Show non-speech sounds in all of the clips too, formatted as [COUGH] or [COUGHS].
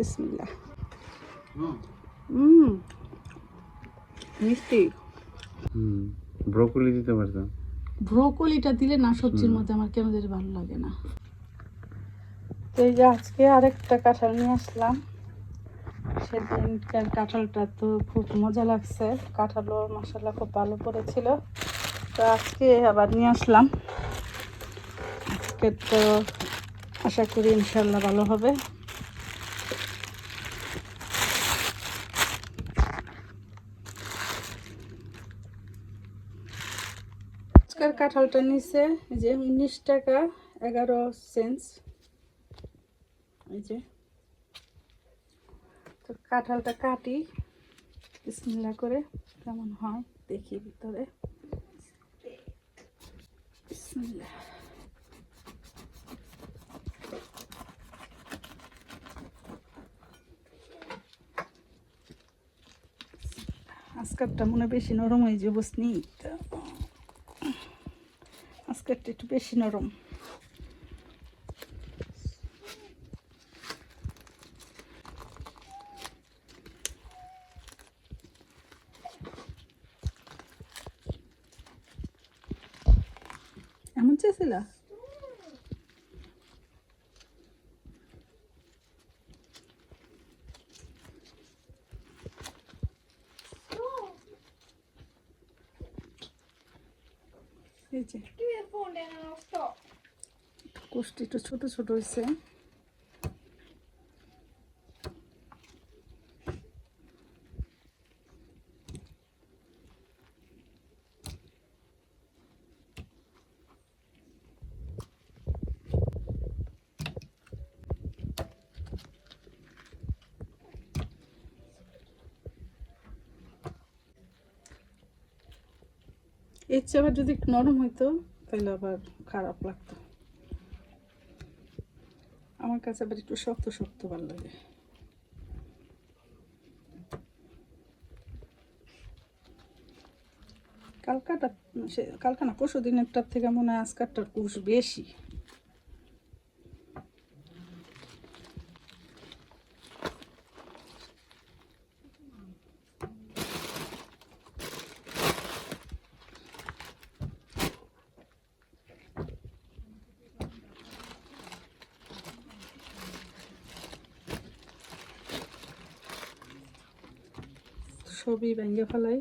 বিসমিল্লা হুম। মিষ্টি। হুম ব্রোকলি দিতে পারতাম। ব্রোকলিটা দিলে না সবজির মধ্যে আমার কেন যেন ভালো লাগে না। তো এই যে আজকে আরেকটা কাঁঠাল নিয়ে আসলাম। সেদিনকার কাঁঠালটা তো খুব মজা লাগছে। কাঁঠালও মশলা খুব ভালো পড়েছিল। তো আজকে আবার নিয়ে আসলাম। আজকে তো আশা করি ইনশাল্লাহ ভালো হবে আজকের কাঁঠালটা নিচে যে উনিশ টাকা এগারো সেন্স এই যে। তো কাঁঠালটা কাটি বিসমিল্লা করে কেমন হয় দেখি ভিতরে। আজকারটা মনে বেশি নরম হয়ে যে বুঝনি আজকেরটা একটু বেশি নরম। এমন চেয়েছিল? এই যে। কোষ্টি একটু ছোট ছোট হয়েছে এর চেয়ে আবার যদি নরম হইতো। তাহলে আবার খারাপ লাগতো। আমার কাছে আবার একটু শক্ত শক্ত ভালো লাগে। কালকাটা, সে কালকা না পরশু দিনেরটার থেকে মনে হয় আজকারটার কুশ বেশি। সবই ভেঙে ফেলাই।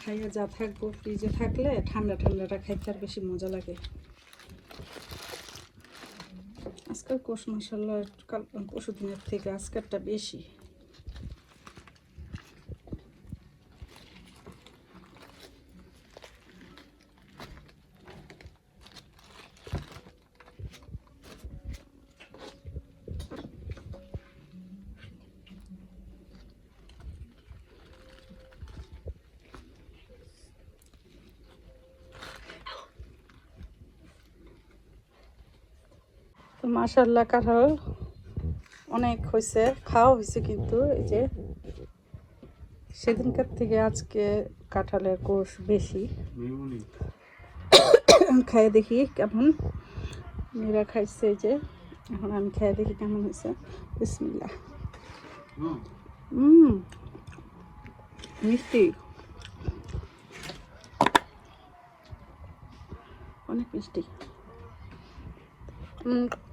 খাইয়া যা থাকব ফ্রিজে থাকলে ঠান্ডা ঠান্ডাটা খাইতে আর বেশি মজা লাগে। আজকাল কোষ মশলা কাল পশু দিনের থেকে আজকালটা বেশি। তো কাঁঠাল অনেক হয়েছে, খাওয়া হয়েছে কিন্তু এই যে সেদিনকার থেকে আজকে কাঁঠালের কোষ বেশি। [COUGHS] খাইয়ে দেখি কেমন। মেয়েরা খাইছে যে, এখন আমি খেয়ে দেখি কেমন হয়েছে। বিসমিল্লা মিষ্টি। অনেক মিষ্টি।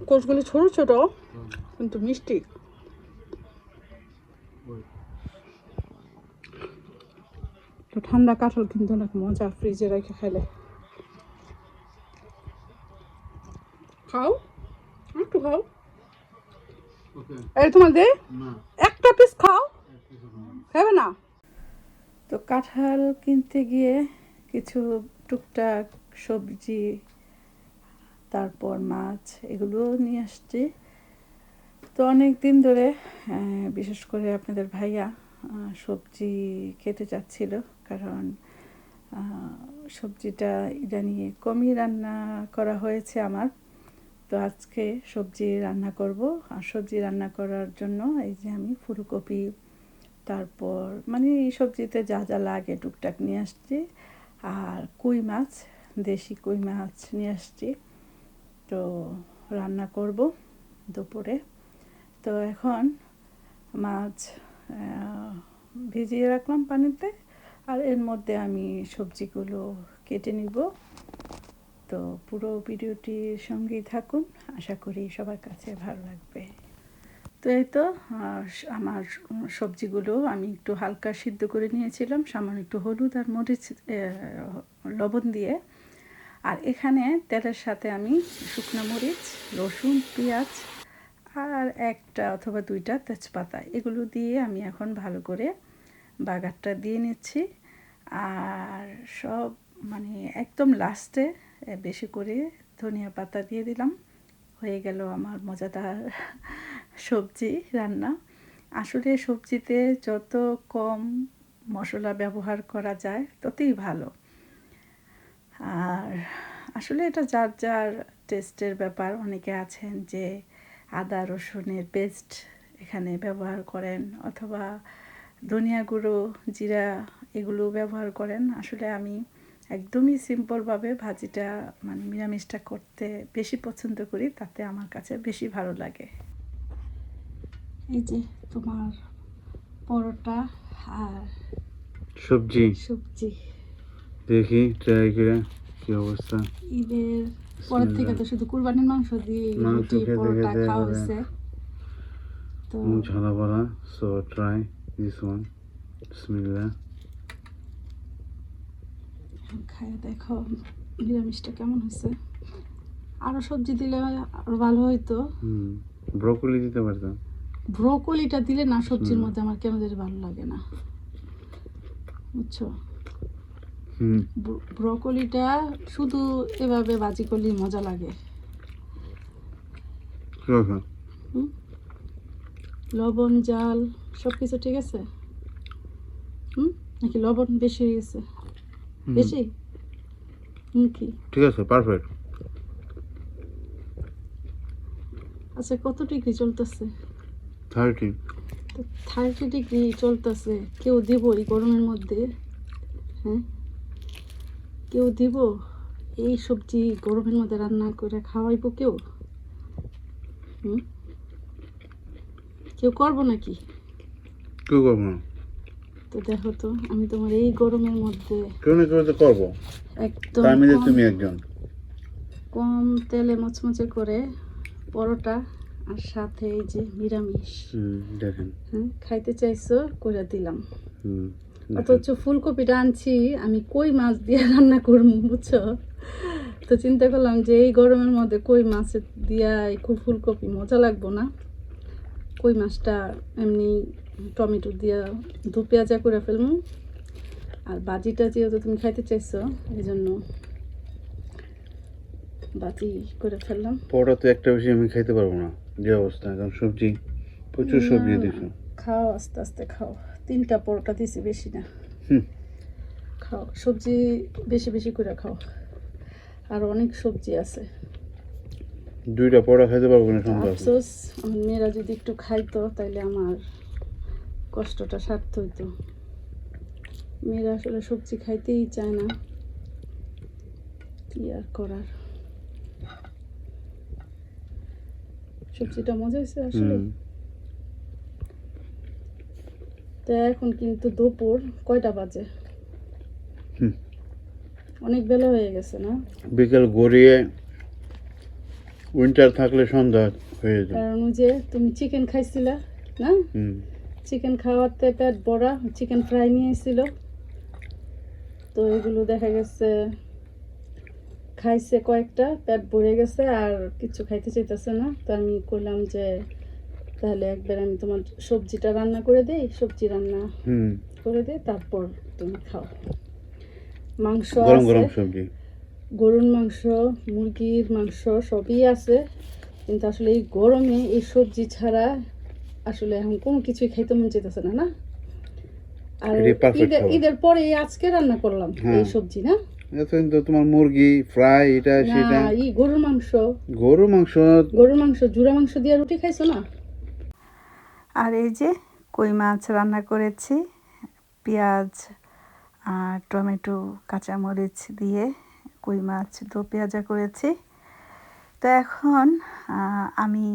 কোষগুলি ছোট ছোট কিন্তু মিষ্টি। তো ঠান্ডা কাঁঠাল কিন্তু অনেক মজা ফ্রিজে রেখে খেলে খাও? একটু খাও। এই তোমার একটা পিস খাও। খাবে না? তো কাঁঠাল কিনতে গিয়ে কিছু টুকটাক সবজি তারপর মাছ, এগুলো নিয়ে আসছি। তো অনেক দিন ধরে বিশেষ করে আপনাদের ভাইয়া সবজি খেতে চাচ্ছিল। কারণ সবজিটা ইদানিং কমই রান্না করা হয়েছে আমার। তো আজকে সবজি রান্না করব। আর সবজি রান্না করার জন্য এই যে আমি ফুলকপি, তারপর মানে এই সবজিতে যা যা লাগে টুকটাক নিয়ে আসছি। আর কই মাছ, দেশি কই মাছ নিয়ে আসছি। তো রান্না করব দুপুরে। তো এখন মাছ ভিজিয়ে রাখলাম পানিতে আর এর মধ্যে আমি সবজিগুলো কেটে নিব। তো পুরো ভিডিওটির সঙ্গেই থাকুন। আশা করি সবার কাছে ভালো লাগবে। তো এই তো আমার সবজিগুলো আমি একটু হালকা সিদ্ধ করে নিয়েছিলাম। সামান্য একটু হলুদ আর মরিচ লবণ দিয়ে। আর এখানে তেলের সাথে আমি শুকনো মরিচ, রসুন, পেঁয়াজ আর একটা অথবা দুইটা তেজপাতা এগুলো দিয়ে আমি এখন ভালো করে বাগারটা দিয়ে নিচ্ছি। আর সব মানে একদম লাস্টে বেশি করে ধনিয়া পাতা দিয়ে দিলাম। হয়ে গেল আমার মজাদার সবজি রান্না। আসলে সবজিতে যত কম মশলা ব্যবহার করা যায় ততই ভালো। আর আসলে এটা যার যার টেস্টের ব্যাপার অনেকে আছেন যে আদা রসুনের পেস্ট এখানে ব্যবহার করেন অথবা ধনিয়া গুঁড়ো জিরা এগুলো ব্যবহার করেন। আসলে আমি একদমই সিম্পলভাবে ভাজিটা মানে নিরামিষটা করতে বেশি পছন্দ করি তাতে আমার কাছে বেশি ভালো লাগে। এই যে তোমার পরোটা আর সবজি। সবজি। দেখি ট্রাই করে কি অবস্থা। ঈদের পরের থেকে তো শুধু কুরবানির মাংস দিয়ে মাংস খেতে পরোটা খেতে খাওয়া হয়েছে। তো ঝালা বলা সো ট্রাই দিস ওয়ান বিসমিল্লাহ। খাই দেখো নিরামিষটা কেমন হয়েছে। আরও সবজি দিলে আরও ভালো হইতো। হুম ব্রোকলি দিতে পারতাম। ব্রোকলিটা দিলে না সবজির মধ্যে আমার কেন জানি ভালো লাগে না। বুঝছ? ব্রোকলিটা শুধু এভাবে ভাজি করলেই মজা লাগে? লবণ জাল সব কিছু ঠিক আছে? হুম? নাকি লবণ বেশি হয়ে গেছে? বেশি? কি? ঠিক আছে পারফেক্ট আচ্ছা কত ডিগ্রি চলতেছে? থার্টি। থার্টি ডিগ্রি চলতেছে। কেউ দিব এই গরমের মধ্যে। হ্যাঁ? কেউ দিব? এই সবজি গরমের মধ্যে রান্না করে খাওয়াইবো কেউ? হুম? কেউ করব নাকি? কি করব না। তো দেখো তো আমি তোমার এই গরমের মধ্যে কেউ না কেউ তো করব। একদম কম- তুমি একজন। কম তেলে মচমচে করে পরোটা আর সাথে এই যে নিরামিষ। দেখেন। হ্যাঁ খাইতে চাইছো করে দিলাম। হুম। অথচ ফুলকপিটা আনছি আমি কই মাছ দিয়ে রান্না করব বুঝছ? তো চিন্তা করলাম যে এই গরমের মধ্যে কই মাছ দিয়া কু- ফুলকপি মজা লাগবো না? কই মাছটা এমনি টমেটো দিয়া দু পেঁয়াজা করে ফেলব। আর বাজিটা যেহেতু তুমি খাইতে চাইছো এই জন্য বাজি করে ফেললাম। পরোটা তো একটা বেশি আমি খাইতে পারব না যে অবস্থা কারণ সবজি প্রচুর সবজি দিছো খাও আস্তে আস্তে খাও। তিনটা পরোটা দিছি বেশি না। খাও সবজি বেশি বেশি করে খাও। আর অনেক সবজি আছে। দুইটা পরোটা খাইতে পারব না আফসোস আমার মেয়েরা যদি একটু খাইতো তাহলে আমার কষ্টটা সার্থ হইতো। মেয়েরা আসলে সবজি খাইতেই চায় না। কি আর করার? সবজিটা মজা হয়েছে আসলে হুম তো এখন কিন্তু দুপুর কয়টা বাজে? অনেক বেলা হয়ে গেছে না? বিকেল গড়িয়ে উইন্টার থাকলে সন্ধ্যা হয়ে যেত কারণ যে তুমি চিকেন খাইছিলা না? চিকেন খাওয়াতে পেট বড়া চিকেন ফ্রাই নিয়ে এসেছিল তো এগুলো দেখা গেছে খাইছে কয়েকটা পেট ভরে গেছে আর কিছু খাইতে চাইতেছে না। তো আমি করলাম যে তাহলে একবার আমি তোমার সবজিটা রান্না করে দেই সবজি রান্না করে দিই তারপর তুমি খাও। মাংস গরম গরম সবজি। গরুর মাংস মুরগির মাংস সবই আছে। কিন্তু আসলে এই গরমে এই সবজি ছাড়া আসলে এখন কোনো কিছুই খাইতে মন চাইতেছে না না? আর ঈদের ঈদের পরে আজকে রান্না করলাম হ্যাঁ। এই সবজি না? তোমার মুরগি ফ্রাই এটা সেটা। গরুর মাংস। গরু মাংস গরুর মাংস জুড়া মাংস দিয়ে রুটি খাইছো না? আর এই যে কই মাছ রান্না করেছি, পেঁয়াজ আর টমেটো, কাঁচামরিচ দিয়ে কই মাছ দো পেঁয়াজা করেছি। তো এখন আমি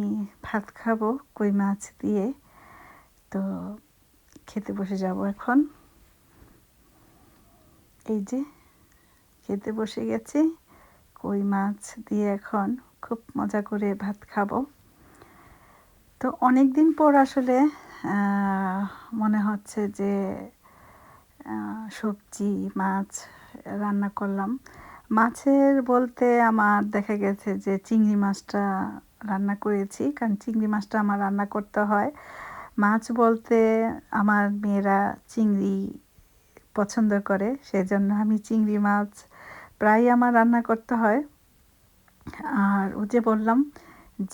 ভাত খাব কই মাছ দিয়ে, তো খেতে বসে যাব এখন। এই যে খেতে বসে গেছি, কই মাছ দিয়ে এখন খুব মজা করে ভাত খাব। তো অনেক দিন পর আসলে মনে হচ্ছে যে সবজি, মাছ রান্না করলাম। মাছের বলতে আমার দেখা গেছে যে, চিংড়ি মাছটা রান্না করেছি, কারণ চিংড়ি মাছটা আমার রান্না করতে হয়। মাছ বলতে আমার মেয়েরা চিংড়ি পছন্দ করে, সেজন্য আমি চিংড়ি মাছ প্রায় আমার রান্না করতে হয়। আর ও যে বললাম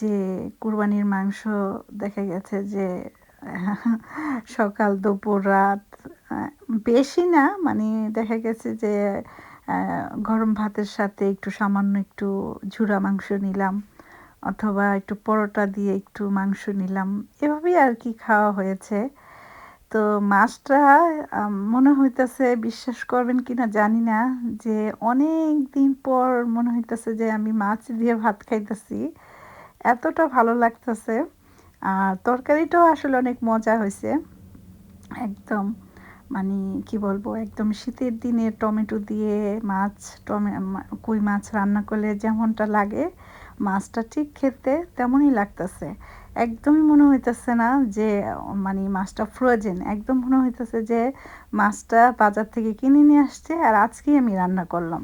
যে কুরবানির মাংস দেখা গেছে যে, সকাল, দুপুর, রাত বেশি না মানে দেখা গেছে যে গরম ভাতের সাথে একটু সামান্য একটু ঝুরা মাংস নিলাম, অথবা একটু পরোটা দিয়ে একটু মাংস নিলাম, এভাবেই আর কি খাওয়া হয়েছে। তো মাছটা মনে হইতেছে, বিশ্বাস করবেন কিনা জানি না, যে অনেক দিন পর মনে হইতেছে যে আমি মাছ দিয়ে ভাত খাইতেছি। এতটা ভালো লাগতেছে। আর তরকারিটাও আসলে অনেক মজা হয়েছে। একদম মানে কি বলব, একদম শীতের দিনে টমেটো দিয়ে মাছ, টমে কই মাছ রান্না করলে যেমনটা লাগে, মাছটা ঠিক খেতে তেমনই লাগতেছে। একদমই মনে হইতেছে না যে মানে মাছটা ফ্রোজেন একদম মনে হইতেছে যে মাছটা বাজার থেকে কিনে নিয়ে আসছে আর আজকেই আমি রান্না করলাম।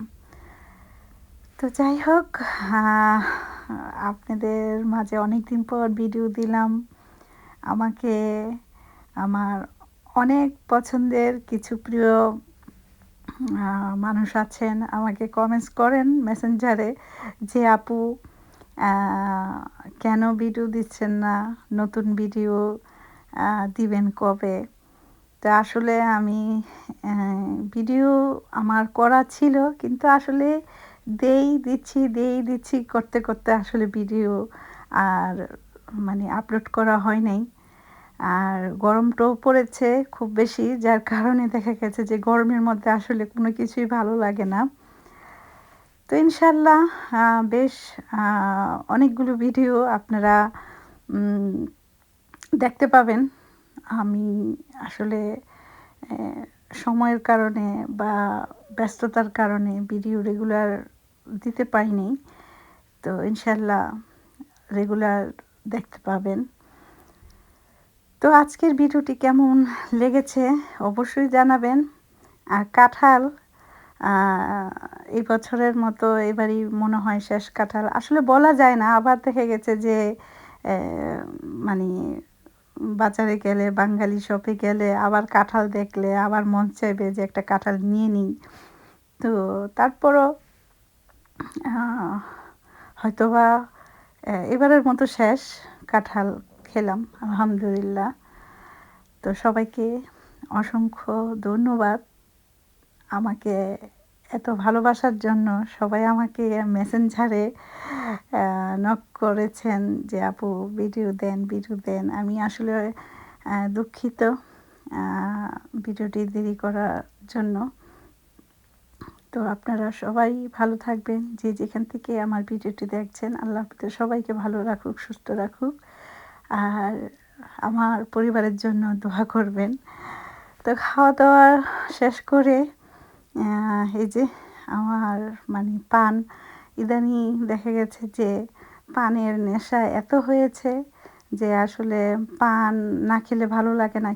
তো যাই হোক আপনাদের মাঝে অনেক দিন পর ভিডিও দিলাম। আমাকে আমার অনেক পছন্দের কিছু প্রিয় মানুষ আছেন। আমাকে কমেন্টস করেন মেসেঞ্জারে যে, আপু কেন ভিডিও দিচ্ছেন না? নতুন ভিডিও দিবেন কবে? তো আসলে আমি ভিডিও আমার করা ছিল, কিন্তু আসলে দেই দিচ্ছি দেই দিচ্ছি করতে করতে আসলে ভিডিও আর মানে আপলোড করা হয় নাই। আর গরমটাও পড়েছে খুব বেশি, যার কারণে দেখা গেছে যে গরমের মধ্যে আসলে কোনো কিছুই ভালো লাগে না। তো ইনশাল্লাহ বেশ অনেকগুলো ভিডিও আপনারা দেখতে পাবেন। আমি আসলে সময়ের কারণে বা ব্যস্ততার কারণে ভিডিও রেগুলার দিতে পারিনি। তো ইনশাল্লাহ রেগুলার দেখতে পাবেন। তো আজকের ভিডিওটি কেমন লেগেছে অবশ্যই জানাবেন। আর কাঁঠাল এই বছরের মতো এবারই মনে হয় শেষ কাঁঠাল। আসলে বলা যায় না, আবার দেখে গেছে যে মানে বাজারে গেলে, বাঙালি শপে গেলে আবার কাঁঠাল দেখলে আবার মন চাইবে যে একটা কাঁঠাল নিয়ে নিই। তো তারপরও হয়তোবা এবারের মতো শেষ কাঁঠাল খেলাম, আলহামদুলিল্লাহ। তো সবাইকে অসংখ্য ধন্যবাদ আমাকে এত ভালোবাসার জন্য। সবাই আমাকে মেসেঞ্জারে নক করেছেন যে, আপু ভিডিও দেন ভিডিও দেন। আমি আসলে দুঃখিত ভিডিওটি দেরি করার জন্য। তো আপনারা সবাই ভালো থাকবেন। যে যেখান থেকে আমার ভিডিওটি দেখছেন, আল্লাহ আপনাদের সবাইকে ভালো রাখুক, সুস্থ রাখুক। আর আমার পরিবারের জন্য দোয়া করবেন। তো খাওয়া দাওয়া শেষ করে এই যে আমার মানে পান, ইদানিং দেখা গেছে যে পানের নেশা এত হয়েছে যে আসলে পান না খেলে ভালো লাগে না।